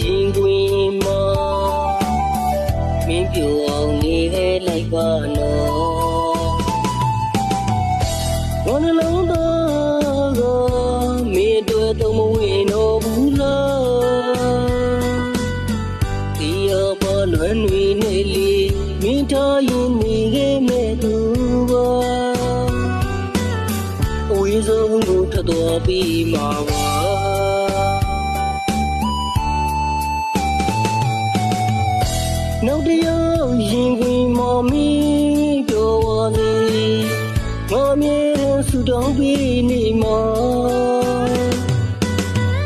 ရင်တွင်မှာမင်းပြူအောင်နေခဲ့လိုက်ပါနော်ငါနှလုံးသားကမင်းတို့တော့မဝင်တော့ဘူးလားဒီရပါလွန်တွေနဲ့လေမင်းထားရင်နေခဲ့မဲ့သူပါအဝေးဆုံးကိုထတော်ပြီးမှာပါ နောက်တယောက်ရင်ခွင်မော်မီပြောပါလေငါမြဲတဲ့ဆူတောင်းပြီးနေမှာ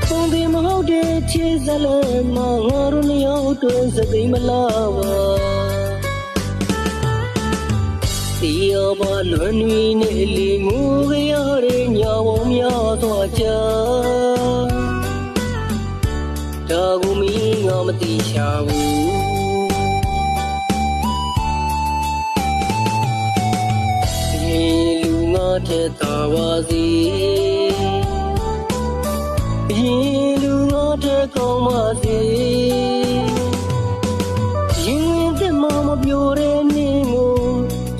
ပုံဒီမဟုတ်တဲ့ချစ်စလည်းမငါတို့နှစ်ယောက်အတွက်စသိမ်းမလားပါတီယောဘလွန်နွေနဲ့လီမူရရတဲ့ညဝုံများသွားချာဒါကူမီငါမတိရှာဘူး လူငါတဲ့တာပါစီဒီလူငါတဲ့ကောင်းပါစီရင်ဝင်တဲ့မမပြိုတဲ့နေကို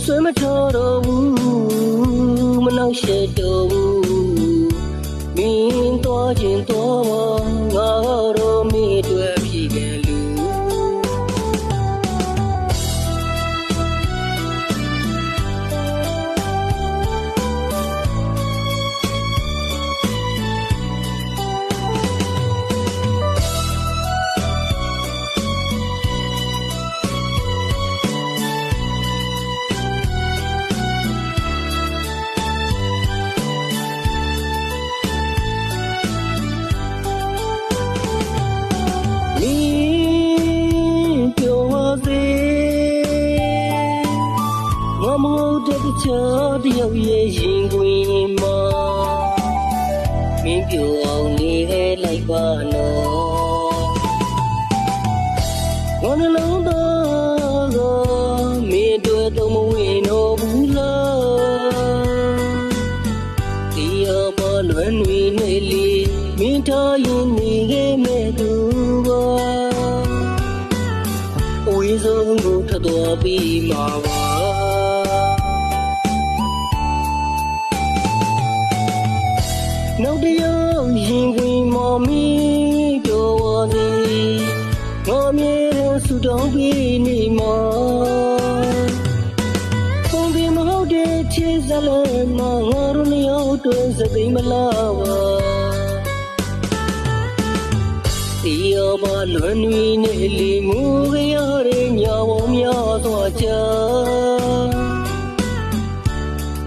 ဆွဲမချတော့ဘူးမနှောက်ရှက်တော့ဘူးမင်းသွားခြင်းတော့မ တယောက်ရဲ့ရင်ခွင်မှာမင်းပြောအောင်နေခဲ့လိုက်ပါနော်ငါနှလုံးသားကမင်းတို့တော့မဝင်တော့ဘူးလားဒီအမလွန်တွေနဲ့လေမင်းထားရင်နေခဲ့မဲ့သူပါအဝေးဆုံးကိုထတော်ပြီးမှာပါ နောက်တယောက်ရင်ခွင်မော်မီပြောပါလေငါမြဲတဲ့ဆူတောင်းပြီးနေမှာပုံဒီမဟုတ်တဲ့ချစ်စလည်းမငါတို့နှစ်ယောက်အတွက်စသိမ်းမလားပါဒီယောဘလွန်နွေနဲ့လီမူရရတဲ့ညဝုံများသွားချာ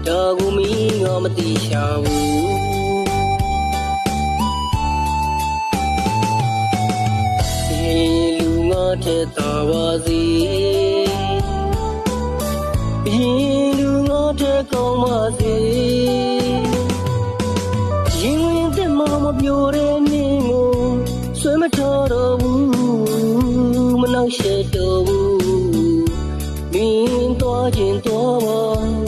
ဒါကူမီငါမတိရှာဘူး သာပါစေဘင်းလူငါတဲ့ကောင်းပါစေရင်ဝင်တဲ့မမပြိုတဲ့နေကိုဆွဲမတော်တော့ဘူးမနှောက်ရှက်တော့ဘူးမင်းသွားခြင်းတော်ပါ